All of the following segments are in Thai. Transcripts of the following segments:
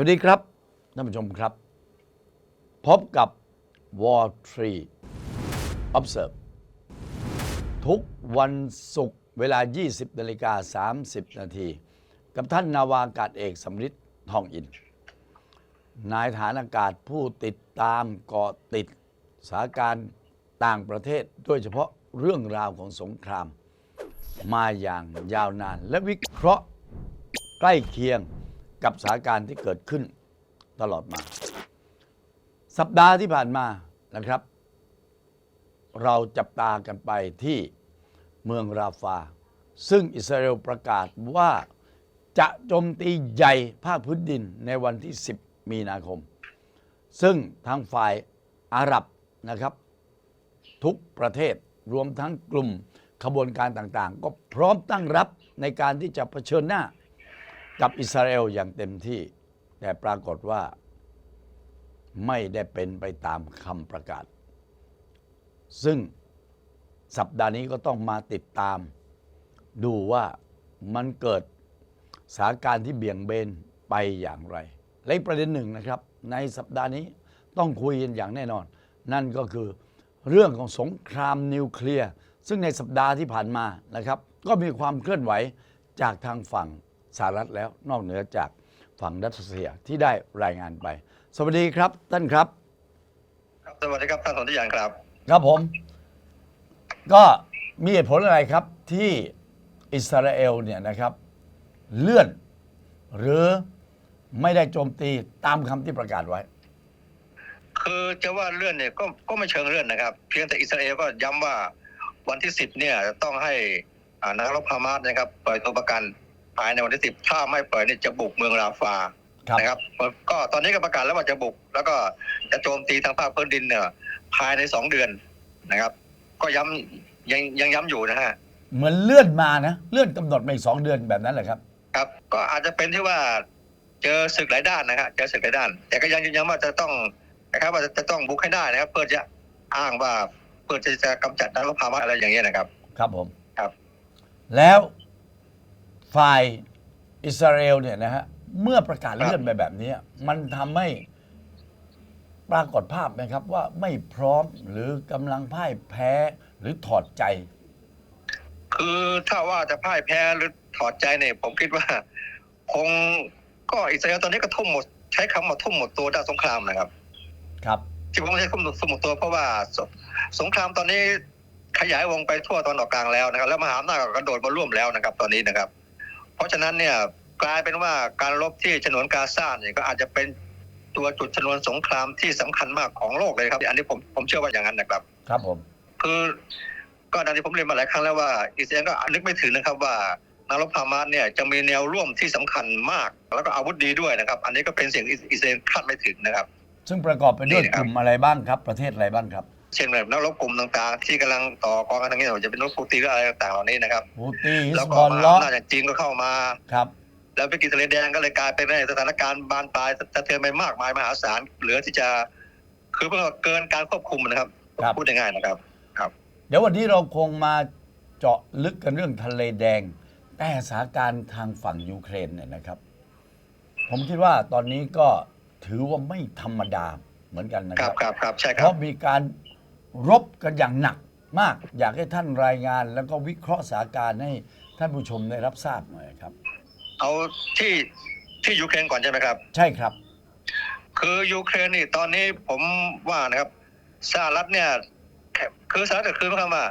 วัสดีครับท่านผู้ชมครับ พบกับ War Tree Observe ทุกวันศุกร์เวลา 20นาฬิกา30 นาทีกับท่านนาวากาศเอกสำริดทองอิน นายฐานอากาศผู้ติดตามเกาะติดสถานการณ์ต่างประเทศ โดยเฉพาะเรื่องราวของสงคราม มาอย่างยาวนาน และวิเคราะห์ใกล้เคียง กับสถานการณ์ที่เกิดขึ้นตลอดมา สัปดาห์ที่ผ่านมานะครับ เราจับตากันไปที่เมืองราฟา ซึ่งอิสราเอลประกาศว่าจะโจมตีใหญ่ภาคพื้นดินในวันที่ 10 มีนาคม ซึ่งทางฝ่ายอาหรับนะครับ ทุกประเทศรวมทั้งกลุ่มขบวนการต่างๆ ก็พร้อมตั้งรับในการที่จะเผชิญหน้า กับอิสราเอลอย่างเต็มที่ แต่ปรากฏว่าไม่ได้เป็นไปตามคำประกาศ ซึ่งสัปดาห์นี้ก็ต้องมาติดตาม ดูว่ามันเกิดสถานการณ์ที่เบี่ยงเบนไปอย่างไร และประเด็นหนึ่งนะครับ ในสัปดาห์นี้ต้องคุยกันอย่างแน่นอน นั่นก็คือเรื่องของสงครามนิวเคลียร์ซึ่งในสัปดาห์ที่ผ่านมานะครับ ก็มีความเคลื่อนไหวจากทางฝั่ง สหรัฐแล้วนอกเหนือจากฝั่งรัสเซียที่ได้รายงานไป สวัสดีครับท่านครับครับ สวัสดีครับท่านสนธิยานครับ ครับผม ก็มีเหตุผลอะไรครับที่อิสราเอลเนี่ยนะครับ เลื่อน หรือไม่ได้โจมตีตามคำที่ประกาศไว้ คือจะว่าเลื่อนเนี่ยก็ก็ไม่เชิงเลื่อนนะครับ เพียงแต่อิสราเอลก็ย้ำว่าวันที่สิบเนี่ยต้องให้อ่านักรบฮามาสนะครับปล่อยตัวประกัน ภายในวันที่สิบถ้าไม่ปล่อยเนี่ยจะบุกเมืองราฟาครับนะครับก็ตอนนี้ก็ประกาศแล้วว่าจะบุก แล้วก็จะโจมตีทางภาคพื้นดินเนี่ยภายในสองเดือนนะครับ ก็ย้ำยังยังย้ำอยู่นะฮะเหมือนเลื่อนมานะเลื่อนกำหนดมาอีกสองเดือนแบบนั้นแหละครับ ครับ ก็อาจจะเป็นที่ว่าเจอศึกหลายด้านนะครับเจอศึกหลายด้าน แต่ก็ยังยืนยันว่าจะต้องนะครับว่าจะจะต้องบุกให้ได้นะครับ เพื่อจะอ้างว่าเพื่อจะจะกำจัดนักรบฮามาสอะไรอย่างเงี้ยนะครับ ครับผมครับ แล้ว ฝ่ายอิสราเอลเนี่ยนะฮะเมื่อประกาศเลื่อนไปแบบนี้ มันทำให้ปรากฏภาพไหมครับ ว่าไม่พร้อมหรือกำลังพ่ายแพ้หรือถอดใจ คือถ้าว่าจะพ่ายแพ้หรือถอดใจเนี่ยผมคิดว่า คงก็อิสราเอลตอนนี้ก็ทุ่มหมด ใช้คำว่าทุ่มหมดตัวด้านสงครามนะครับ ครับที่ผมใช้คำว่าทุ่มหมดตัวเพราะว่าสสงครามตอนนี้ขยายวงไปทั่วตอนออกกลางแล้วนะครับ แล้วมหาอำนาจก็กระโดดมาร่วมแล้วนะครับ ตอนนี้นะครับ เพราะฉะนั้นเนี่ยกลายเป็นว่าการรบที่ฉนวนกาซาเนี่ยก็อาจจะเป็นตัวจุดชนวนสงครามที่สำคัญมากของโลกเลยครับ อันนี้ผมผมเชื่อว่าอย่างนั้นนะครับ ครับผม คือก็ดังที่ผมเรียนมาหลายครั้งแล้วว่าอิสราเอลก็นึกไม่ถึงนะครับว่านักรบฮามาสเนี่ยจะมีแนวร่วมที่สำคัญมาก แล้วก็อาวุธดีด้วยนะครับ อันนี้ก็เป็นสิ่งที่อิสราเอลคาดไม่ถึงนะครับ ซึ่งประกอบไปด้วยนี่นะกครับลุ่มอะไรบ้างครับ ประเทศอะไรบ้างครับ เช่นแบบนักรบกลุ่มต่างๆ ที่กำลังต่อกองกันทั้งนี้จะเป็นนักฟูตีหรืออะไรต่างๆเหล่านี้นะครับฮูตี้ฮิแล้วสก็บอลมหาล็อกอำนาจอย่างจีนก็เข้ามาครับ แล้ววิกฤตทะเลแดงก็เลยกลายเป็นสถานการณ์บานปลายสะเทือนไปมากมายมหาศาลเหลือที่จะ คือเพื่อเกินการควบคุมนะครับครับพูดง่ายๆนะครับ เดี๋ยววันนี้เราคงมาเจาะลึกกันเรื่องทะเลแดง แต่สถานการณ์ทางฝั่งยูเครนเนี่ยนะครับ ผมคิดว่าตอนนี้ก็ถือว่าไม่ธรรมดาเหมือนกันนะคครัรับบครับครับใช่คเพรับราะมีการ รบกันอย่างหนักมาก อยากให้ท่านรายงาน แล้วก็วิเคราะห์สถานการณ์ให้ท่านผู้ชมได้รับทราบหน่อยครับ เอาที่ที่ยูเครนก่อนใช่ไหมครับ ใช่ครับ คือยูเครนนี่ตอนนี้ผมว่านะครับสหรัฐเนี่ยคือสหรัฐก็คือหมายความว่า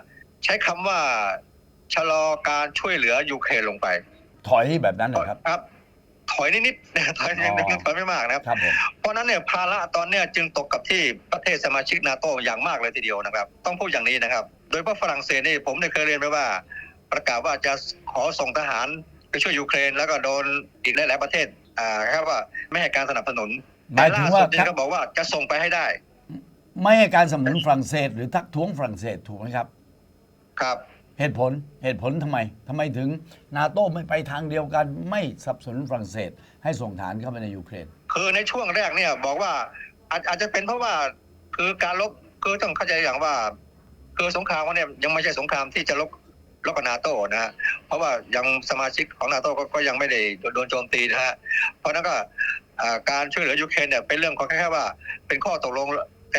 ใช้คำว่าชะลอการช่วยเหลือยูเครนลงไป ถอยแบบนั้นนะครับครับถ อยนิดๆถอยนิดอ๋อๆถอยไม่มากนะครับ ครับผมเพราะฉะนั้นเนี่ยภาระตอนเนี้ยจึงตกกับที่ประเทศสมาชิกนาโตอย่างมากเลยทีเดียวนะครับ ต้องพูดอย่างนี้นะครับ โดยเฉพาะฝรั่งเศสนี่ผมได้เคยเรียนไปว่า ประกาศว่าจะขอส่งทหารไปช่วยยูเครน แล้วก็โดนอีกหลายๆประเทศอ่าครับว่าไม่ให้การสนับสนุนหมายถึงว่าแต่ล่สุดเนี่ยก็บอกว่าจะส่งไปให้ได้ไม่ให้การสนับสนุนฝรั่งเศส หรือทักท้วงฝรั่งเศสถูกไหมครับ ครับ เหตุผลเหตุผลทำไมทำไมถึงนาโต้ไม่ไปทางเดียวกัน ไม่สนับสนุนฝรั่งเศส ให้ส่งฐานเข้าไปในยูเครน คือในช่วงแรกเนี่ยบอกว่าอาจอาจจะเป็นเพราะว่าคือการลบคือต้องเข้าใจอย่างว่า คือสงครามเนี่ยยังไม่ใช่สงครามที่จะลบลบกับนาโต้นะฮะเพราะว่ายังสมาชิกของนาโต้ก็ยังไม่ได้โดนโจมตีนะฮะเพราะนั้นก็การช่วยเหลือยูเครนเนี่ยเป็นเรื่องของแค่ว่าเป็นข้อตกลง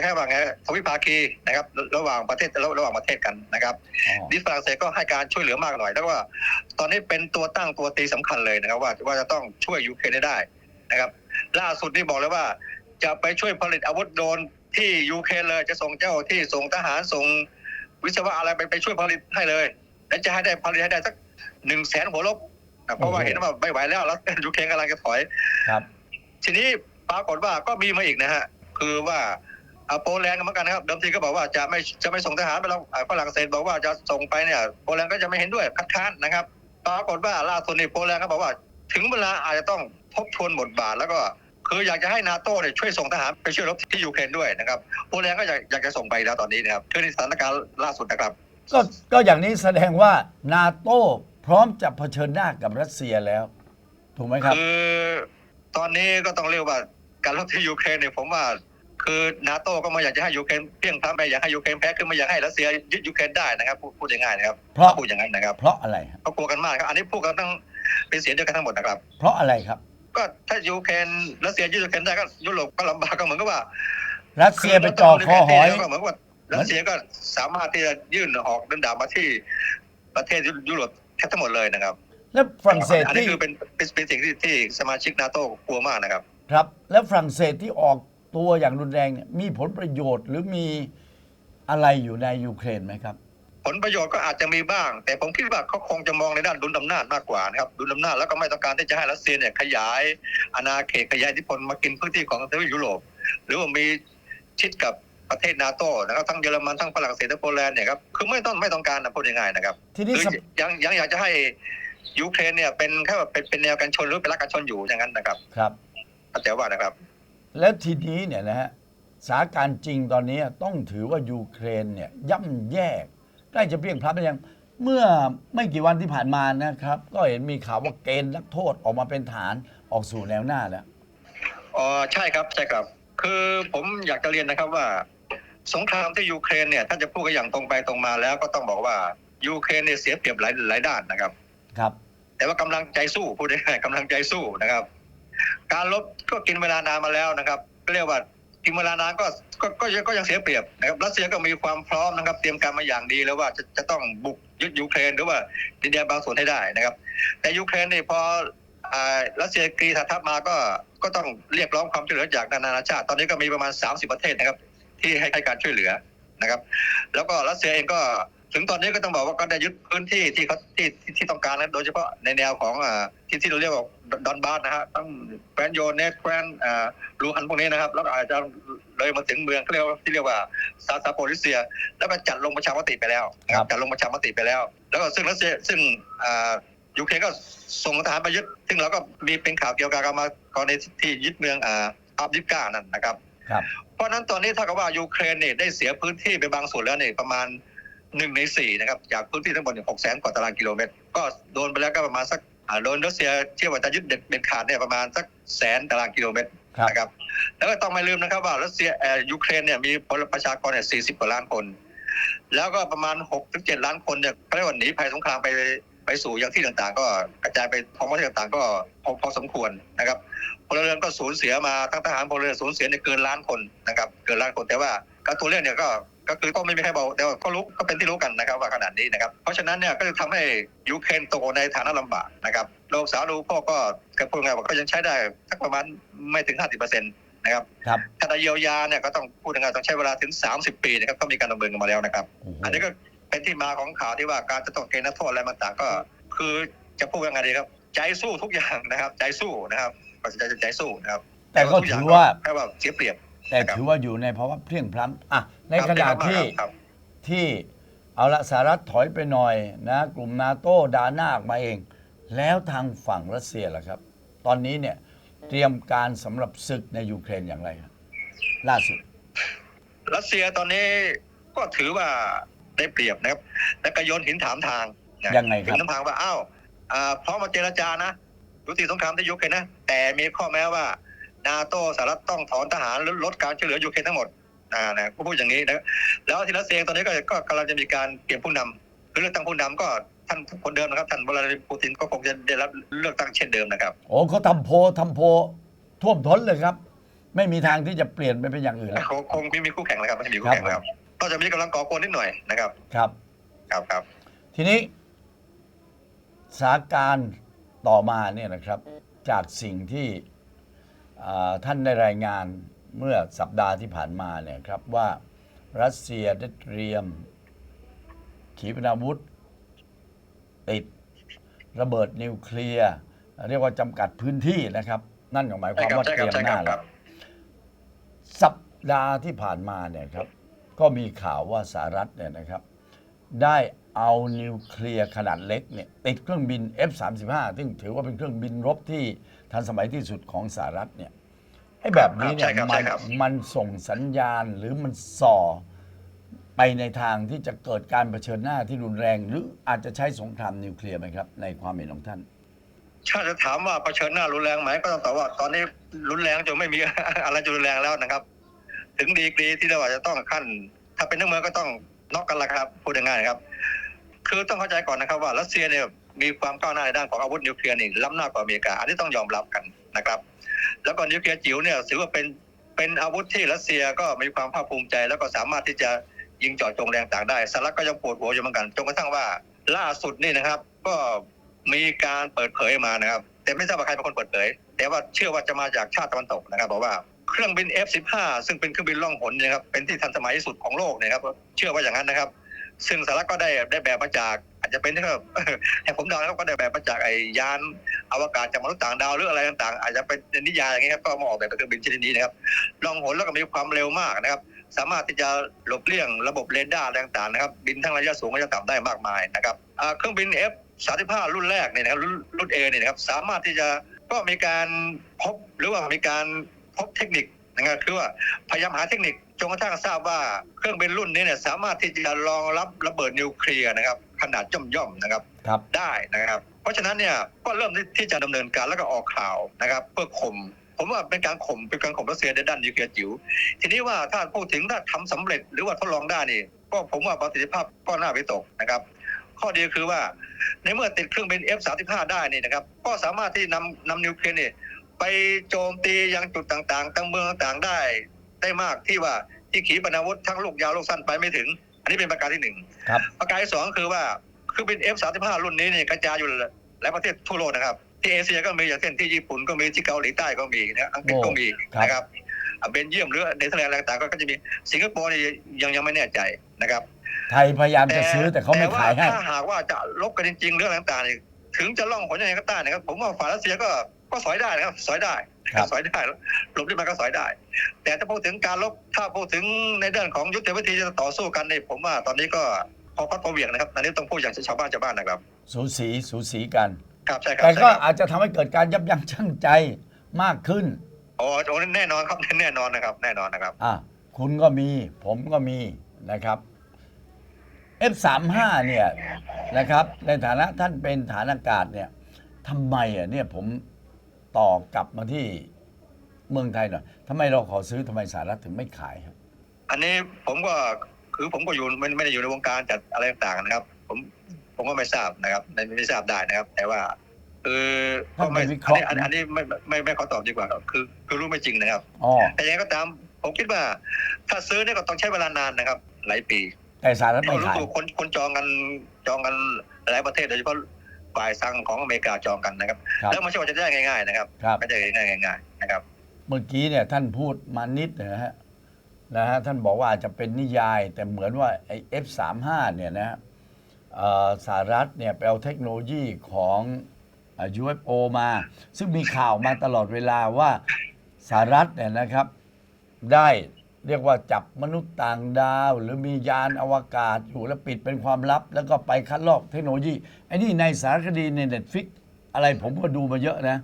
แค่ว่าไงทวิภาคีนะครับ ระหว่างประเทศระหว่างประเทศกันนะครับอ๋อดิฝรั่งเศสก็ให้การช่วยเหลือมากหน่อยแล้วว่า ตอนนี้เป็นตัวตั้งตัวตีสำคัญเลยนะครับ ว่าว่าจะต้องช่วยยูเครนให้ได้นะครับ ล่าสุดนี่บอกเลยว่า จะไปช่วยผลิตอาวุธโดรนที่ยูเครนเลยจะส่งเจ้าที่ส่งทหารส่งวิศวะอะไรไปไปช่วยผลิตให้เลย และจะให้ได้ผลิตให้ได้สักหนึ่งแสนหัวลบนะเพราะว่าเห็นว่าไม่ไหวแล้วแล้วยูเครนกำลังจะถอยครับ ทีนี้ปรากฏว่าก็มีมาอีกนะฮะคือว่าอ่า โปแลนด์ก็เหมือนกันนะครับเดิมทีก็บอกว่าจะไม่จะไม่ส่งทหารไปแล้วอ่าฝรั่งเศสบอกว่าจะส่งไปเนี่ยโปแลนด์ก็จะไม่เห็นด้วยคัดค้านนะครับปรากฏว่าล่าสุดนี่โปแลนด์ก็บอกว่า ถึงเวลาอาจจะต้องทบทวนบทบาทแล้วก็คืออยากจะให้นาโต้เนี่ยช่วยส่งทหารไปช่วยรบที่ยูเครนด้วยนะครับโปแลนด์ก็อยากอยากจะส่งไปแล้วตอนนี้นะครับคือในสถานการณ์ล่าสุดนะครับ ก็ก็อย่างนี้แสดงว่านาโต้พร้อมจะเผชิญหน้ากับรัสเซียแล้ว ถูกไหมครับคือตอนนี้ก็ต้องเรียกว่าการรบที่ยูเครนเนี่ยผมว่า คือนาโต้ก็ไม่อยากจะให้ยูเครนเพียงพร้ำไม่อยากให้ยูเครนแพ้คือไม่อยากให้รัสเซียยึดยูเครนได้นะครับพูดพูดง่ายๆนะครับเพราะ พูดอย่างนั้นนะครับเพราะอะไรครับเขากลัวกันมากครับอันนี้พูดกันทั้งเป็นเสียงเดียวกันทั้งหมดนะครับ เพราะอะไรครับ ก็ถ้ายูเครนรัสเซียยึดยูเครนได้ก็ยุโรปก็ลำบากก็เหมือนกับว่ารัสเซียไปจ่อคอหอย ก็เหมือนกับว่ารัสเซียก็สามารถที่จะยื่นออกเดินดาบมาที่ประเทศยุโรปแทบทั้งหมดเลยนะครับแล้วฝรั่งเศสอันนี้ที่คือเป็นเป็นเป็นสิ่งที่ที่สมาชิกนาโต้กลัวมากนะครับ ครับ แล้วฝรั่งเศสที่ออก ตัวอย่างรุนแรงเนี่ยมีผลประโยชน์หรือมีอะไรอยู่ในยูเครนไหมครับ ผลประโยชน์ก็อาจจะมีบ้าง แต่ผมคิดว่าเขาคงจะมองในด้านดุลอำนาจมากกว่านะครับดุลอำนาจแล้วก็ไม่ต้องการที่จะให้รัสเซียเนี่ยขยายอาณาเขตขยายอิทธิพลมากินพื้นที่ของทวีปยุโรปหรือว่ามีชิดกับประเทศนาโต้นะครับทั้งเยอรมันทั้งฝรั่งเศสทั้งโปแลนด์เนี่ยครับคือไม่ต้องไม่ต้องการนะพูดง่ายๆนะครับทีนี้คือสภยังยังอยากจะให้ยูเครนเนี่ยเป็นแค่ว่าเป็นเป็นแนวกันชนหรือเป็นรักกันชนอยู่อย่างนั้นนะครับ ครับเข้าใจว่านะครับ แล้วทีนี้เนี่ยนะฮะสถานการณ์จริงตอนนี้ต้องถือว่ายูเครนเนี่ยย่ำแย่ใกล้จะเปลี่ยงพลับไปยังเมื่อไม่กี่วันที่ผ่านมานะครับ ก็เห็นมีข่าวว่าเกณฑ์นักโทษออกมาเป็นฐานออกสู่แนวหน้าแล้วอ๋อใช่ครับใช่ครับ คือผมอยากจะเรียนนะครับว่า สงครามที่ยูเครนเนี่ยถ้าจะพูดกันอย่างตรงไปตรงมาแล้วก็ต้องบอกว่ายูเครนเนี่ยเสียเปรียบหลายหลายด้านนะครับ ครับ แต่ว่ากำลังใจสู้พูดง่ายๆกำลังใจสู้นะครับ การลบก็กินเวลานานมาแล้วนะครับก็เรียกว่ากินเวลานานก็ก็ก็ยังก็ยังเสียเปรียบนะครับรัสเซียก็มีความพร้อมนะครับ เตรียมการมาอย่างดีแล้วว่าจะจะต้องบุกยึดยูเครนหรือว่าดินแดนบางส่วนให้ได้นะครับ แต่ยูเครนนี่พอรัสเซียกรีธาทัพมาก็ก็ต้องเรียกร้องความช่วยเหลือจากนานาชาติ ตอนนี้ก็มีประมาณ 30 ประเทศนะครับ ที่ให้การช่วยเหลือนะครับ แล้วก็รัสเซียเองก็ ถึงตอนนี้ก็ต้องบอกว่าก็ได้ยึดพื้นที่ที่เขาที่ที่ที่ต้องการนะโดยเฉพาะในแนวของอ่าที่ที่เราเรียกว่าดอนบาสนะฮะตั้งแคว้นโยเนสแคว้นอ่าลูฮันพวกนี้นะครับ แล้วก็อาจจะเลยมาถึงเมืองเขาเรียกว่าที่เรียกว่าซาซาโปริเซีย แล้วก็จัดลงประชามติไปแล้วนะครับจัดลงประชามติไปแล้ว แล้วก็ซึ่งรัสเซียซึ่งอ่ายูเครนก็ส่งทหารไปยึด ซึ่งเราก็มีเป็นข่าวเกี่ยวกับมากรณีที่ยึดเมืองอ่าอับดิฟกานั่นนะครับครับเพราะฉะนั้นตอนนี้ถ้ากับว่ายูเครนเนี่ยได้เสียพื้นที่ไปบางส่วนแล้วเนี่ยประมาณ หนึ่งในสี่นะครับจากพื้นที่ทั้งหมดหกแสนกว่าตารางกิโลเมตร ก็โดนไปแล้วก็ประมาณสักอ่าโดนรัสเซียเชื่อว่าจะยึดเด็ดเด็ดขาดเนี่ยประมาณสักแสนตารางกิโลเมตรครับนะครับแล้วก็ต้องไม่ลืมนะครับว่ารัสเซียเอ่อยูเครนเนี่ยมีประชากรเนี่ยสี่สิบกว่าล้านคน แล้วก็ประมาณหกถึงเจ็ดล้านคนเนี่ยก็เรียกว่าหนีภัยสงครามไปไปสู่ยังที่ต่างๆ ก็กระจายไปท้องประเทศต่างๆ ก็พอพอสมควรนะครับพลเรือนก็สูญเสียมาทั้งทหารพลเรือนสูญเสียเนี่ยเกินล้านคนนะครับเกินล้านคนแต่ว่าก็ตัวเลขเนี่ยก็ ก็คือก็ไม่มีใครบอกแต่ว่าก็รู้ก็เป็นที่รู้กันนะครับว่าขนาดนี้นะครับ เพราะฉะนั้นเนี่ยก็จะทำให้ยูเครนตกในฐานะลำบากนะครับโลกสาวรูพ่อก็ก็พูดง่ายว่าก็ยังใช้ได้สักประมาณไม่ถึง 50%นะครับครับถ้าจะเยียวยาเนี่ยก็ต้องพูดง่ายๆต้องใช้เวลาถึง 30 ปีนะครับก็มีการดำเนินกันมาแล้วนะครับโอ้โหอันนี้ก็เป็นที่มาของข่าวที่ว่าการจะต้องเกณฑ์นักโทษอะไรต่างๆก็ คือจะพูดยังไงดีครับ ใจสู้ทุกอย่างนะครับ ใจสู้นะครับก็จะใจสู้นะครับแต่ก็ถือว่าแค่ว่าเสียเปรียบ แต่ถือว่าอยู่ในภาวะเพลียงพล้ำอะในขณะที่ครับที่เอาละสหรัฐถอยไปหน่อยนะ กลุ่มนาโต้ดาหน้าออกมาเอง แล้วทางฝั่งรัสเซียล่ะครับ ตอนนี้เนี่ยเตรียมการสำหรับศึกในยูเครนอย่างไรครับล่าสุด รัสเซียตอนนี้ก็ถือว่าได้เปรียบนะครับแล้วก็โยนหินถามทางนะยังไงครับหินถามทางว่าอ้าวอ่าพร้อมมาเจรจานะยุติสงครามที่ยูเครนนะ แต่มีข้อแม้ว่า นาโต้สหรัฐต้องถอนทหารลดลดการช่วยเหลือยูเครนทั้งหมดอ่านะก็พูดอย่างนี้นะแล้วที่รัสเซียตอนนี้ก็ก็กำลังจะมีการเปลี่ยนผู้นำคือเลือกตั้งผู้นำก็ท่านคนเดิมนะครับท่านวลาดิเมียร์ปูตินก็คงจะได้รับเลือกตั้งเช่นเดิมนะครับโอ้เขาทำโพลทำโพลท่วมท้นเลยครับ ไม่มีทางที่จะเปลี่ยนไปเป็นอย่างอื่นแล้วคงคงไม่มีคู่แข่งแล้วครับไม่มีคู่แข่งแล้วครับก็จะมีกำลังก่อกวนนิดหน่อยนะครับ ครับ ครับครับ ทีนี้สถานการณ์ต่อมาเนี่ยนะครับ จากสิ่งที่อ่า ท่านได้รายงานเมื่อสัปดาห์ที่ผ่านมาเนี่ยครับว่ารัสเซียได้เตรียม ขีปนาวุธ ติดระเบิดนิวเคลียร์เรียกว่าจำกัดพื้นที่นะครับ นั่นก็หมายความว่าเตรียมหน้าแล้วสัปดาห์ที่ผ่านมาเนี่ยครับ ก็มีข่าวว่าสหรัฐเนี่ยนะครับ ได้เอานิวเคลียร์ขนาดเล็กเนี่ยติดเครื่องบิน F35 ซึ่งถือว่าเป็นเครื่องบินรบที่ ทันสมัยที่สุดของสหรัฐเนี่ยไอ้แบบนี้เนี่ใช่ยครับมัใช่นครับมันส่งสัญญาณหรือมันส่อไปในทางที่จะเกิดการเผชิญหน้าที่รุนแรง หรืออาจจะใช้สงครามนิวเคลียร์ไหมครับ ในความเห็นของท่านถ้าจะถามว่าเผชิญหน้ารุนแรงไหมก็ต้องตอบว่าตอนนี้รุนแรงจนไม่มีอะไรจะรุนแรงแล้วนะครับ ถึงดีกรีที่เราอาจจะต้องขั้น ถ้าเป็นนักเมืองก็ต้องน็อกกันละครับพูดง่ายๆครับ คือต้องเข้าใจก่อนนะครับว่ารัสเซียเนี่ย มีความก้าวหน้าในด้านของอาวุธนิวเคลียร์นี่ล้ำหน้ากว่าอเมริกา อันนี้ต้องยอมรับกันนะครับ แล้วก็นิวเคลียร์จิ๋วเนี่ยถือว่าเป็นเป็นอาวุธที่รัสเซียก็มีความภาคภูมิใจ แล้วก็สามารถที่จะยิงเจาะจงแรงต่างได้สหรัฐก็ยังปวดหัวอยู่เหมือนกันจนกระทั่งว่าล่าสุดนี่นะครับ ก็มีการเปิดเผยมานะครับ แต่ไม่ทราบว่าใครเป็นคนเปิดเผย แต่ว่าเชื่อว่าจะมาจากชาติตะวันตกนะครับบอกว่าเครื่องบิน F15 ซึ่งเป็นเครื่องบินล่องหนนะครับเป็นที่ทันสมัยที่สุดของโลกนยครับเชื่อว่าอย่างนั้นนะครับ ซึ่งสหรัฐก็ได้ได้แบบมาจาก จจะเป็นที่แบบให้ผมเดานะครับก็ได้แบบมาจากไอ้ยานอวกาศจากมนุษย์ต่างดาวหรืออะไรต่างๆ อาจจะเป็นนิยายอย่างเงี้ยครับก็มาออกแบบเป็นเครื่องบินชนิดนี้นะครับลองหนแล้วก็มีความเร็วมากนะครับ สามารถที่จะหลบเลี่ยงระบบเรดาร์ต่างๆนะครับบินทั้งระยะสูงระยะต่ำได้มากมายนะครับเครื่องบิน F 35รุ่นแรกเนี่ยนะครับรุ่นรุ่น A เนี่ยนะครับสามารถที่จะก็มีการพบหรือว่ามีการพบเทคนิคนะครับคือว่าพยายามหาเทคนิคจนกระทั่งทราบว่าเครื่องบินรุ่นนี้เนี่ยสามารถที่จะรองรับระเบิดนิวเคลียร์นะครับ ขนาดย่อมๆนะครับครับ ได้นะครับ เพราะฉะนั้นเนี่ยก็เริ่มที่จะดำเนินการแล้วก็ออกข่าวนะครับ เพื่อข่มผมว่าเป็นการข่มเป็นการข่มรัสเซียในด้านนิวเคลียร์จิ๋วทีนี้ว่าถ้าพูดถึงถ้าทำสำเร็จหรือว่าทดลองได้นี่ก็ผมว่าประสิทธิภาพก็น่าวิตกนะครับ ข้อดีคือว่าในเมื่อติดเครื่องบิน F35 ได้นี่นะครับ ก็สามารถที่นำนำนิวเคลียร์นี่ไปโจมตียังจุดต่างๆตั้งเมืองต่างๆได้ ได้มากที่ว่าที่ขีปนาวุธทั้งลูกยาวลูกสั้นไปไม่ถึงอั นนี้เป็นประการที่หนึ่งครับประการที่สองคือว่าเครื่องบิน F35 รุ่นนี้เนี่ยกระจายอยู่หลายประเทศทั่วโลกนะครับ ที่เอเชียก็มีอย่างเช่นที่ญี่ปุ่นก็มีที่เกาหลีใต้ก็มีนะอังกฤษก็มีครับนะครับอะเบนเยียมหรือเนเธอร์แลนด์อะไรต่างๆ ก็จะมีสิงคโปร์นี่ยังยังไม่แน่ใจนะครับ ไทยพยายามจะซื้อแต่เขาไม่ขายให้แต่ว่าถ้าหากว่าจะลบกันจริงๆเรื่องต่างๆนี่ถึงจะล่องหนยังไงก็ตามนะครับผมว่าฝ่ายรัสเซียก็ก็สอยได้นะครับสอยได้ ครับสอยได้หลบได้มันก็สอยได้ แต่ถ้าพูดถึงการลบถ้าพูดถึงในเรื่องของยุทธวิธีจะต่อสู้กันเนี่ยผมว่าตอนนี้ก็พอพัดพอเหวี่ยงนะครับอันนี้ต้องพูดอย่างชาวบ้านชาวบ้านนะครับ สูสีสูสีกันครับใช่ครับแต่ก็ใช่ครับอาจจะทำให้เกิดการยับยั้งชั่งใจมากขึ้นโอ้โหแน่นอนครับแน่นอนนะครับ แน่นอนนะครับอะคุณก็มี ผมก็มีนะครับ F35 เนี่ยนะครับ ในฐานะท่านเป็นฐานอากาศเนี่ยทำไมอะเนี่ยผม ต่อกลับมาที่เมืองไทยหน่อยทำไมเราขอซื้อทำไมสหรัฐถึงไม่ขายครับ อันนี้ผมก็คือผมก็อยู่ไม่ไม่ได้อยู่ในวงการจัดอะไรต่างๆนะครับ ผมผมก็ไม่ทราบนะครับไม่ไม่ทราบได้นะครับ แต่ว่าคือก็ไม่ท่านไปวิเคอันราะห์นี้อันนี้อันนี้ไม่ไม่ไม่ไม่ขอตอบดีกว่าครับคือคือรู้ไม่จริงนะครับ อ๋อแต่ยังไงก็ตามผมคิดว่า ถ้าซื้อเนี่ยก็ต้องใช้เวลานานนะครับ หลายปีแต่สหรัฐก็ไม่รู้ขาย ตัวคนคนจองกันจองกันหลายประเทศโดยเฉพาะ ฝ่ายสั่งของอเมริกาจองกันนะครับ ครับแล้วไม่ใช่ว่าจะได้ง่ายๆนะครับครับ ไม่ได้ง่ายๆง่ายๆนะครับ เมื่อกี้เนี่ยท่านพูดมานิดนะฮะนะฮะท่านบอกว่าอาจจะเป็นนิยาย แต่เหมือนว่าไอ้ F35 เนี่ยนะฮะเอ่อสหรัฐเนี่ยไปเอาเทคโนโลยีของเอ่อ UFO มา ซึ่งมีข่าวมาตลอดเวลาว่าสหรัฐเนี่ยนะครับ ได้ เรียกว่าจับมนุษย์ต่างดาว หรือมียานอวกาศอยู่แล้วปิดเป็นความลับ แล้วก็ไปคัดลอกเทคโนโลยีไอ้นี่ในสารคดีในเน็ตฟิกอะไรผมก็ดูมาเยอะนะ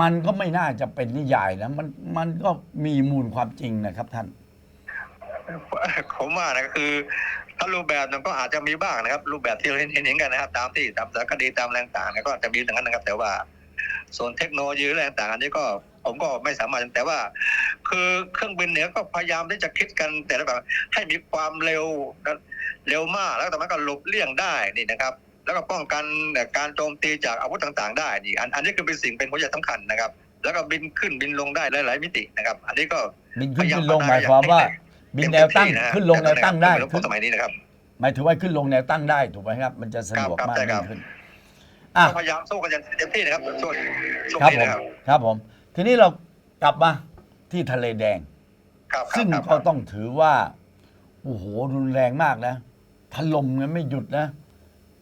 มันก็ไม่น่าจะเป็นนิยายนะมันมันก็มีมูลความจริงนะครับท่าน ผมว่านะก็คือ ถ้ารูปแบบนั้นก็อาจจะมีบ้างนะครับ รูปแบบที่เราเห็นเห็นกันนะครับ ตามที่ตามสารคดีตามแรงต่างๆก็อาจจะมีอย่างนั้นนะครับ แต่ว่า ส่วนเทคโนโลยีแรงต่างๆอันนี้ก็ผมก็ไม่สามารถแต่ว่า คือเครื่องบินเนี่ยก็พยายามที่จะคิดกันแต่ละแบบให้มีความเร็วเร็วมากแล้วแต่มันก็หลบเลี่ยงได้นี่นะครับ แล้วก็ป้องกันการโจมตีจากอาวุธต่าง ๆ ได้นี่อันอันนี้คือเป็นสิ่งเป็นหัวใจสำคัญนะครับ แล้วก็บินขึ้นบินลงได้หลาย ๆ มิตินะครับ อันนี้ก็บินขึ้นพยายามขึ้นลงพัฒนาหมายความว่าอย่างบินแนวตั้งเต็มที่ะฮะขึ้นลงแนวตั้งได้ในรถขึ้นสมัยนี้นะครับหมายถึงว่าขึ้นลงแนวตั้งได้ถูกไหมครับ มันจะสะดวกครับมากใช่ครัยิ่บงขึ้น อะ ก็พยายามสู้กันอย่างเต็มที่นะครับช่วงช่วงครับนี้ผมนะครับครับผม ทีนี้เรากลับมาที่ทะเลแดง ครับครับซึ่งครับก็ต้องถือว่าโอ้โหรุนแรงมากนะถล่มกันไม่หยุดนะ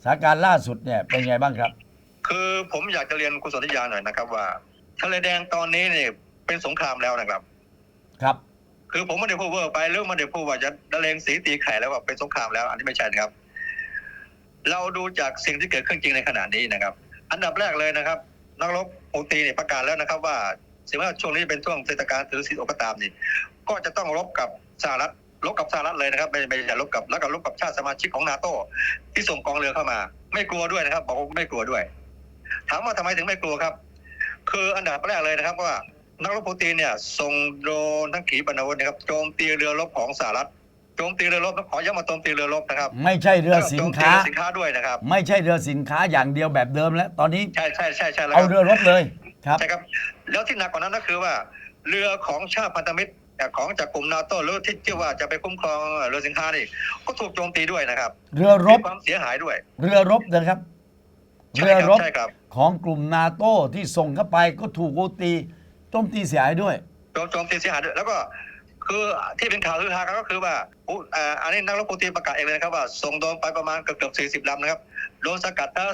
สถานการณ์ล่าสุดเนี่ยเป็นไงบ้างครับ คือผมอยากจะเรียนคุณสนธิยาหน่อยนะครับว่าทะเลแดงตอนนี้เนี่ยเป็นสงครามแล้วนะครับ ครับ คือผมไม่ได้พูดเวอร์ไปหรือไม่ได้พูดว่าจะดะเลงสีตีไข่แล้วว่าเป็นสงครามแล้ว อันนี้ไม่ใช่นะครับ เราดูจากสิ่งที่เกิดขึ้นจริงในขณะนี้นะครับ อันดับแรกเลยนะครับ นักรบฮูตีเนี่ยประกาศแล้วนะครับ ว่าถึงว่าช่วงนี้เป็นช่วงเทศกาลถือศีลอดก็ตามนี่ก็จะต้องรบกับสหรัฐรบกับสหรัฐเลยนะครับไม่ไม่ใช่รบกับแล้วก็รบกับชาติสมาชิกของนาโต้ที่ส่งกองเรือเข้ามา ไม่กลัวด้วยนะครับ บอกว่าไม่กลัวด้วย ถามว่าทำไมถึงไม่กลัวครับ คืออันดับแรกเลยนะครับว่านักรบปูตินเนี่ยส่งโดรนทั้งขีปนาวุธนะครับโจมตีเรือรบของสหรัฐ โจมตีเรือรบขอย้ำมาโจมตีเรือรบนะครับไม่ใช่เรือสินค้าแล้วก็โจมตีเรือสินค้าด้วยนะครับไม่ใช่เรือสินค้าอย่างเดียวแบบเดิมแล้ว ตอนนี้ใช่ใช่ใช่ใช่แล้วคเอารับเรือรบเลยครับ ใช่ครับแล้วที่หนักกว่านั้นก็คือว่า เรือของชาติพันธมิตรของจากกลุ่มนาโต้หรือที่ที่ว่าจะไปคุ้มครองเรือสินค้านี่ก็ถูกโจมตีด้วยนะครับเรือรบมีความเสียหายด้วยเรือรบนะครับใช่เรือครบบใช่ครับของกลุ่มนาโต้ที่ส่งเข้าไปก็ถูกโจมตีโจมตีเสียหายด้วย โจมโจมตีเสียหายด้วยแล้วก็ คือที่เป็นข่าวลือฮากันก็คือว่าอุอ่าอันนี้นักรบปูตินประกาศเองเลยนะครับว่า ส่งโดรนไปประมาณเกือบเกือบสี่สิบลำนะครับ โดนสกัดทั้ง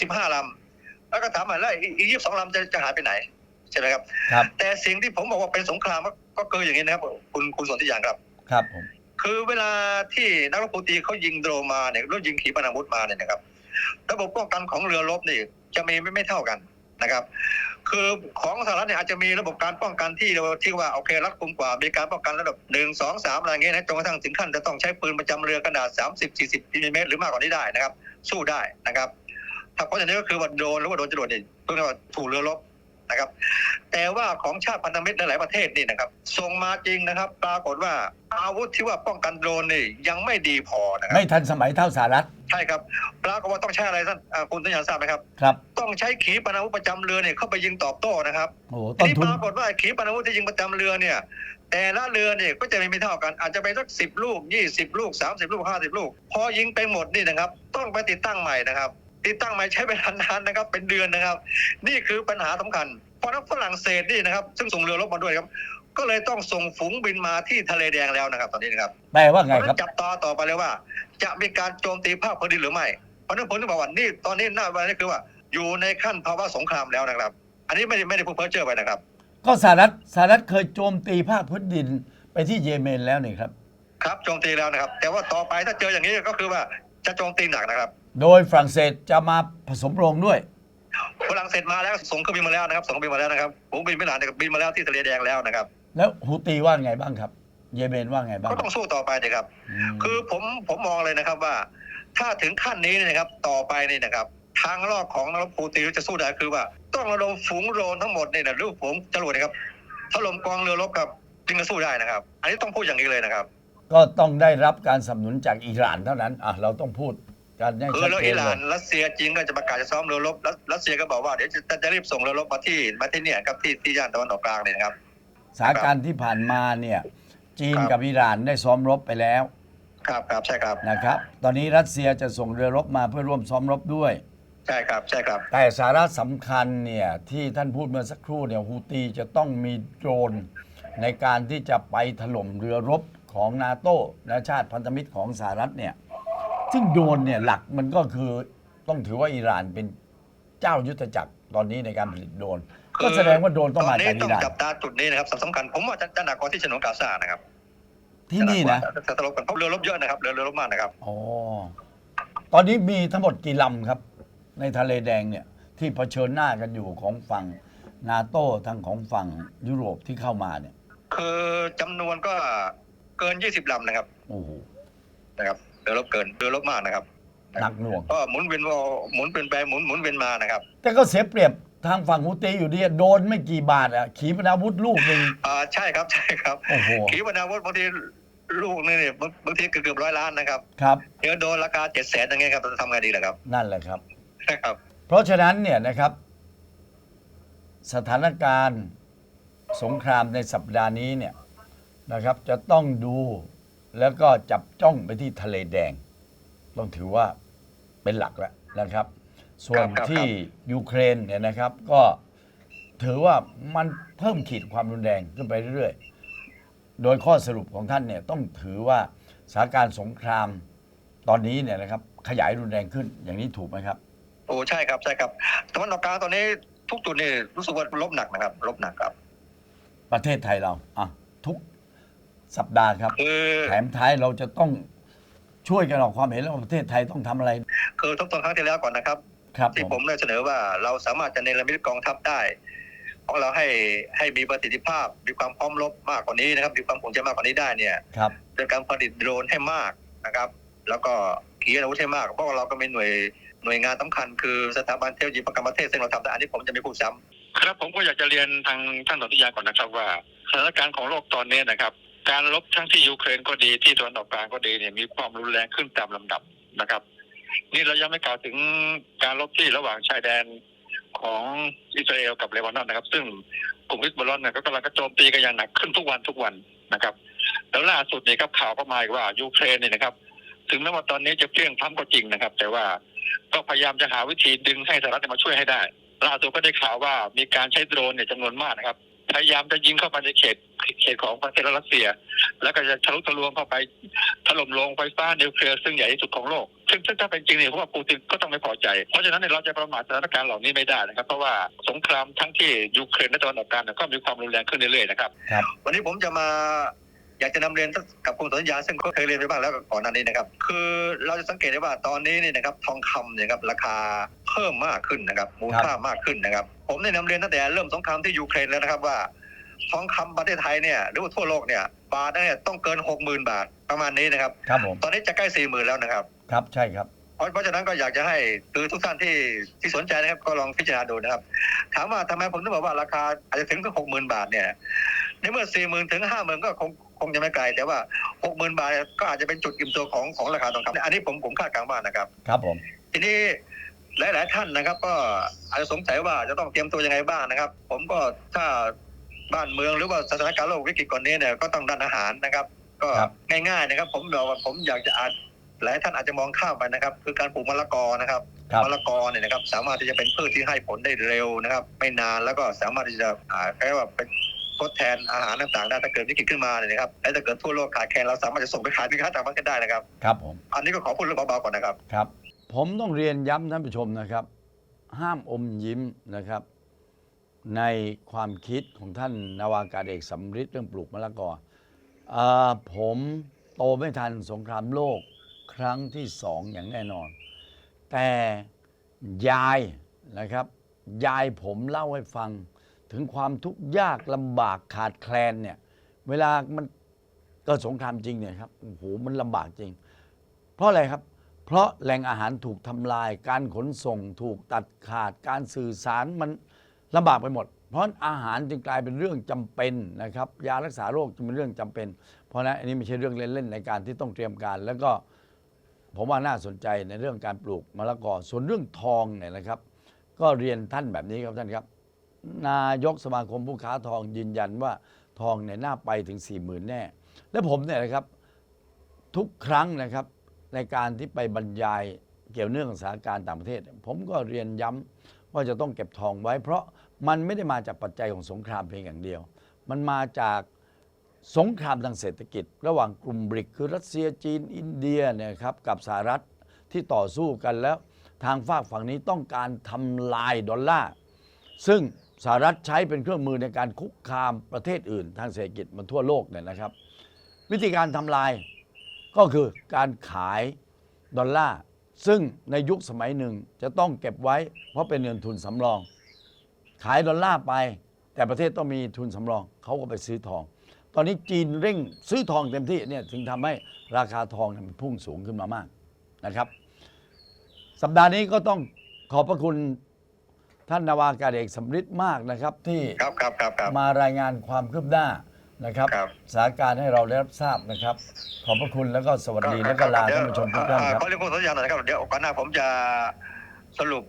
สิบห้าลำ แล้วก็ถามว่าแล้วอีกยี่สิบสองลำจะจะหายไปไหน ใช่ไหมครับครับ แต่สิ่งที่ผมบอกว่าเป็นสงครามก็ก็คืออย่างนี้นะครับ คุณคุณสนธิยางครับ ครับผมคือเวลาที่นักรบปูตีเขายิงโดรนมาเนี่ยรถยิงขีปนาวุธมาเนี่ยนะครับ ระบบป้องกันของเรือรบนี่จะมีไม่ไม่เท่ากัน นะครับ คือของสหรัฐเนี่ยอาจจะมีระบบการป้องกันที่เราที่ว่าโอเครัดกุมกว่า มีการป้องกันระดับหนึ่งสองสามอะไรเงี้ยนะจนกระทั่งถึงขั้นจะต้องใช้ปืนประจำเรือขนาด 30 40มิลลิเมตรหรือมากกว่านี้ได้นะครับ สู้ได้นะครับถ้าเพราะฉะนั้นก็คือว่าโดนหรือว่าโดนจรวดเนี่ยต้องเรียกว่าถูกเรือรบ นะครับ แต่ว่าของชาติพันธมิตรในหลายประเทศนี่นะครับส่งมาจริงนะครับ ปรากฏว่าอาวุธที่ว่าป้องกันโดรนนี่ยังไม่ดีพอนะครับไม่ทันสมัยเท่าสหรัฐใช่ครับปรากฏว่าต้องใช้อะไรท่านอ่าคุณสัญญาทราบไหมครับ ครับ ต้องใช้ขีปนาวุธประจำเรือเนี่ยเข้าไปยิงตอบโต้นะครับโอ้โหทีต้นนี้ทุปน รากฏว่าขีปนาวุธที่ยิงประจำเรือเนี่ย แต่ละเรือเนี่ยก็จะไม่เท่ากัน อาจจะไปสักสิบลูกยี่สิบลูกสามสิบลูกห้าสิบลูก พอยิงไปหมดนี่นะครับ ต้องไปติดตั้งใหม่นะครับ ติดตั้งใหม่ใช้เวลานานนะครับ เป็นเดือนนะครับ นี่คือปัญหาสำคัญ เพราะนักฝรั่งเศสนี่นะครับ ซึ่งส่งเรือรบมาด้วยครับ ก็เลยต้องส่งฝูงบินมาที่ทะเลแดงแล้วนะครับ ตอนนี้นะครับแปลว่าไงเพราะฉะครันั้บนจับตาต่อไปเลยว่า จะมีการโจมตีภาคพื้นดินหรือไม่ เพราะฉะนั้นผมถึงบอกว่านี่ตอนนี้หน้าวันนี้คือว่า อยู่ในขั้นภาวะสงครามแล้วนะครับ อันนี้ไม่ได้ไม่ได้พูดเพ้อเจ้อไปนะครับ ก็สหรัฐสหรัฐเคยโจมตีภาคพื้นดินไปที่เยเมนแล้วนี่ครับ ครับโจมตีแล้วนะครับ แต่ว่าต่อไปถ้าเจออย่างนี้ก็คือว่าจะโจมตีหนักนะครับ โดยฝรั่งเศสจะมาผสมโรงด้วยฝรั่งเศสมาแล้วส่งเครื่องบินมาแล้วนะครับส่งเครื่องบินมาแล้วนะครับผมบินไม่นานนะครับบินมาแล้วที่ทะเลแดงแล้วนะครับ แล้วฮูตีว่าไงบ้างครับ เยเมนว่าไงบ้างก็ต้องสู้ต่อไปนะครับมคือผมผมมองเลยนะครับว่า ถ้าถึงขั้นนี้เนยนะครับต่อไปนี่นะครับ ทางรอบของนรบภูตีจะสู้ได้คือว่า ต้องระดมฝูงโดรนทั้งหมดเนี่ยนะหรือฝูงจรวดนะครับถล่มกองเรือรบครับจึงจะสู้ได้นะครับ อันนี้ต้องพูดอย่างนี้เลยนะครับ ก็ต้องได้รับการสนับสนุนจากอิหร่านเท่านั้นอะเราต้องพูด กันให้คือชัดแล้วเจอินหเลร่านยรัสเซียจีนก็จะประกาศจะซ้อมเรือรบรัสรัสเซียก็บอกว่าเดี๋ยวจะจะรีบส่งเรือรบมาที่มาที่เนี่ยครับที่ที่ย่านตะวันออกกลางเนี่ยนะครับ สถานการณ์ที่ผ่านมาเนี่ยจีนครับ กับอิหร่านได้ซ้อมรบไปแล้วครับครับใช่ครับนะครับ ตอนนี้รัสเซียจะส่งเรือรบมาเพื่อร่วมซ้อมรบด้วย ใช่ครับใช่ครับ แต่สาระสำคัญเนี่ยที่ท่านพูดเมื่อสักครู่เนี่ยฮูตีจะต้องมีโดรนในการที่จะไปถล่มเรือรบของนาโต้และชาติพันธมิตรของสหรัฐเนี่ย ซึ่งโดรนเนี่ยหลักมันก็คือต้องถือว่าอิหร่านเป็นเจ้ายุทธจักรตอนนี้ในการผลิตโดรนก็แสดงว่าโดรนต้องมาตอนนี้จากต้อิองหร่านจับตาจุดนี้นะครับสำคัญผมว่าจะจะหนักกว่าที่ฉนวนกาซานะครับที่นี่นะจะตลบกันเพราะเรือรบเยอะนะครับเรือเรือรบมากนะครับอ๋อตอนนี้มีทั้งหมดกี่ลำครับ ในทะเลแดงเนี่ย ที่เผชิญหน้ากันอยู่ของฝั่งนาโต้ทั้งของฝั่งยุโรปที่เข้ามาเนี่ย คือจำนวนก็เกิน20ลำนะครับโอ้โหนะครับ เรือรบเกินเรือรบมากนะครับหนักหน่วง ก็หมุนเวียนว่หมุนเป็นไปหมุนหมุนเวียนมานะครับ แต่ก็เสียเปรียบทางฝั่งฮูตีอยู่ดีโดนไม่กี่บาทอะขีปนาวุธลูกหนึ่งอ่าใช่ครับใช่ครับโอ้โหขีปนาวุธบางทีลูกนี่เนี่ยบางทีเกือบร้อยล้านนะครับครับเดี๋ยวโดนราคาเจ็ดแสนอย่างเงี้ยครับจะทำไงดีล่ะครับ นั่นแหละครับครับ เพราะฉะนั้นเนี่ยนะครับ สถานการณ์สงครามในสัปดาห์นี้เนี่ยนะครับ จะต้องดู แล้วก็จับจ้องไปที่ทะเลแดง ต้องถือว่าเป็นหลักแล้วนะครับ ส่วนครับครับ ที่ยูเครนเนี่ยนะครับ ก็ถือว่ามันเพิ่มขีดความรุนแรงขึ้นไปเรื่อยๆ โดยข้อสรุปของท่านเนี่ยต้องถือว่าสถานการณ์สงครามตอนนี้เนี่ยนะครับขยายรุนแรงขึ้นอย่างนี้ถูกไหมครับ โอ้ใช่ครับใช่ครับตะวันออกกลางตอนนี้ทุกจุดนี่รู้สึกว่าลบหนักนะครับลบหนักครับ ประเทศไทยเราอะทุก สัปดาห์ครับ คือแถมท้ายเราจะต้องช่วยกันออกความเห็นแล้วว่าประเทศไทยต้องทำอะไรคือทบทวนครั้งที่แล้วก่อนนะครับ ครับที่ผผมมได้เสนอว่าเราสามารถจะเนรมิตกองทัพได้ ของเราให้ให้มีประสิทธิภาพ มีความพร้อมรบมากกว่านี้นะครับ มีความคงจะมากกว่านี้ได้เนี่ยครับ โดยการผลิตโดรนให้มากนะครับ แล้วก็ขีปนาวุธให้มากเพราะว่าเราก็มีหน่วยหน่วยงานสำคัญ คือสถาบันเทคโนโลยีป้องกันประเทศซึ่งเราทำได้อันนี้ผมจะไม่พูดซ้ำ ครับผมก็อยากจะเรียนทางท่านสนธิยาก่อนนะครับว่าสถานการณ์ของโลกตอนนี้นะครับ การรบทั้งที่ยูเครนก็ดีที่ตะวันออกกลางก็ดีเนี่ยมีความรุนแรงขึ้นตามลำดับนะครับ นี่เรายังไม่กล่าวถึงการรบที่ระหว่างชายแดนของอิสราเอลกับเลบานอนนะครับ ซึ่งกลุ่มฮิสบอลอนเนี่ยก็กำลังกระโจมตีกันอย่างหนักขึ้นทุกวันทุกวันนะครับ แล้วล่าสุดเนี่ยครับข่าวก็มาอีกว่ายูเครนเนี่ยนะครับ ถึงแม้ว่าตอนนี้จะเปรี้ยงพล้ำก็จริงนะครับ แต่ว่าก็พยายามจะหาวิธีดึงให้สหรัฐมาช่วยให้ได้ล่าสุดก็ได้ข่าวว่ามีการใช้โดรนเนี่ยจำนวนมากนะครับ พยายามจะยิงเข้าไปในเขตเขตของประเทศรัสเซีย แล้วก็จะทะลุทะลวงเข้าไปถล่มโรงไฟฟ้านิวเคลียร์ซึ่งใหญ่ที่สุดของโลก ซึ่งซึ่งถ้าเป็นจริงเนี่ยเพราะว่าปูตินก็ต้องไม่พอใจ เพราะฉะนั้นเนี่ยเราจะประมาทสถานการณ์เหล่านี้ไม่ได้นะครับ เพราะว่าสงครามทั้งที่ยูเครนและตะวันออกกลางเนี่ยก็มีความรุนแรงขึ้นเรื่อยๆนะครับ วันนี้ผมจะมา อยากจะนำเรียนกับคุณสัญญาซึ่งก็เคยเรียนไปบ้างแล้วก่อนหน้านี้นะครับ คือเราจะสังเกตได้ว่าตอนนี้เนี่ยนะครับทองคำเนี่ยครับราคาเพิ่มมากขึ้นนะครับมูลค่ามากขึ้นนะครับ ผมได้นำเรียนตั้งแต่เริ่มสงครามที่ยูเครนแล้วนะครับว่าทองคำประเทศไทยเนี่ยหรือว่าทั่วโลกเนี่ยบาทเนี่ยต้องเกินหกหมื่นบาทประมาณนี้นะครับครับผมตอนนี้จะใกล้สี่หมื่นแล้วนะครับครับใช่ครับเพราะเพราะฉะนั้นก็อยากจะให้คือทุกท่านที่ที่สนใจนะครับ ก็ลองพิจารณาดูนะครับ ถามว่าทำไมผมถึงบอกว่าราคาอาจจะถึงถึงหกหมื่นบาทเนี่ยในเมื่อสี่หมื่นถึงห้าหมื่นก็คงค งจะไม่ไกล แต่ว่าหกหมื่นบาทก็อาจจะเป็นจุดอิ่มตัวของของราคาทองคำอันนี้ผมผมคาดการณ์ว่านะครับ ครับผม ทีนี้หลาย ๆ ท่านนะครับ ก็อาจจะสงสัยว่าจะต้องเตรียมตัวยังไงบ้างนะครับ ผมก็ถ้าบ้านเมืองหรือว่าสถานการณ์โลกวิกฤตก่อนนี้เนี่ยก็ต้องดันอาหารนะครับ ก็ง่าย ๆ นะครับ ผมบอกว่าผมอยากจะอาจหลายท่านอาจจะมองข้ามไปนะครับ คือการปลูกมะละกอนะครับครับมะละกอเนี่ยนะครับ สามารถที่จะเป็นพืชที่ให้ผลได้เร็วนะครับ ไม่นานแล้วก็สามารถที่จะอ่าเรียกว่าเป็น ทดแทนอาหารต่างๆได้ถ้าเกิดวิกฤตขึ้นมาเนี่ยนะครับและถ้าเกิดทั่วโลกขาดแคลนเราสามารถจะส่งไปขายสินค้าต่างประเทศได้นะครับ ครับผม อันนี้ก็ขอพูดเรื่องเบาๆก่อนนะครับ ครับ ผมต้องเรียนย้ำท่านผู้ชมนะครับ ห้ามอมยิ้มนะครับ ในความคิดของท่านนาวากาศเอกสำริดเรื่องปลูกมะละกอเอ่อผมโตไม่ทันสงครามโลกครั้งที่สองอย่างแน่นอน แต่ยายนะครับ ยายผมเล่าให้ฟัง ถึงความทุกข์ยากลำบากขาดแคลนเนี่ย เวลามันเกิดสงครามจริงเนี่ยครับโอ้โหมันลำบากจริง เพราะอะไรครับ เพราะแหล่งอาหารถูกทำลาย การขนส่งถูกตัดขาดการสื่อสารมันลำบากไปหมด เพราะอาหารจึงกลายเป็นเรื่องจำเป็นนะครับ ยารักษาโรคจึงเป็นเรื่องจำเป็น เพราะฉะนั้นอันนี้ไม่ใช่เรื่องเล่นๆในการที่ต้องเตรียมการ แล้วก็ผมว่าน่าสนใจในเรื่องการปลูกมะละกอส่วนเรื่องทองเนี่ยนะครับ ก็เรียนท่านแบบนี้ครับท่านครับ นายกสมาคมผู้ค้าทองยืนยันว่าทองเนี่ยน่าไปถึง4ี่หมื่นแน่ และผมเนี่ยนะครับทุกครั้งนะครับในการที่ไปบรรยายเกี่ยวเนื่องสถานการณ์ต่างประเทศ ผมก็เรียนย้ำว่าจะต้องเก็บทองไว้ เพราะมันไม่ได้มาจากปัจจัยของสงครามเพียงอย่างเดียว มันมาจากสงครามทางเศรษฐกิจ ระหว่างกลุ่มบริกคือรัสเซียจีนอินเดียเนี่ยครับกับสหรัฐที่ต่อสู้กันแล้ว ทางฝากฝั่งนี้ต้องการทำลายดอลลาร์ซึ่ง สหรัฐใช้เป็นเครื่องมือในการคุกคามประเทศอื่น ทางเศรษฐกิจมันทั่วโลกเนี่ยนะครับ วิธีการทำลายก็คือการขายดอลลาร์ซึ่งในยุคสมัยหนึ่งจะต้องเก็บไว้ เพราะเป็นเงินทุนสำรอง ขายดอลลาร์ไป แต่ประเทศต้องมีทุนสำรองเขาก็ไปซื้อทอง ตอนนี้จีนเร่งซื้อทองเต็มที่เนี่ยถึงทำให้ราคาทองเนี่ยมันพุ่งสูงขึ้นมามากนะครับ สัปดาห์นี้ก็ต้องขอบพระคุณ ท่านนาวากาศเอกสำริดมากนะครับที่ครับครับครับครับ มารายงานความคืบหน้านะครับครับ สถานการณ์ให้เราได้รับทราบนะครับ ขอบพระคุณแล้วก็สวัสดีแล้วก็ลาท่านผู้ชมทุกท่านครับเขาเรียกคุณสัญญาหน่อยนะครับ เดี๋ยวก่อนหน้าผมจะสรุป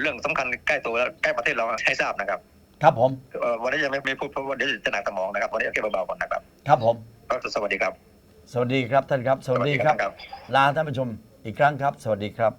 เรื่องสำคัญใกล้ตัวและใกล้ประเทศเราให้ทราบนะครับครับผมเอ่อวันนี้ยังไม่ไม่พูดเพราะว่าเดี๋ยวจะหนักสมองนะครับ วันนี้เอาแค่เบาๆก่อนนะครับครับผม ก็สวัสดีครับ สวัสดีครับท่านครับ สวัสดีครับครับลาท่านผู้ชมอีกครั้งครับ สวัสดีครับ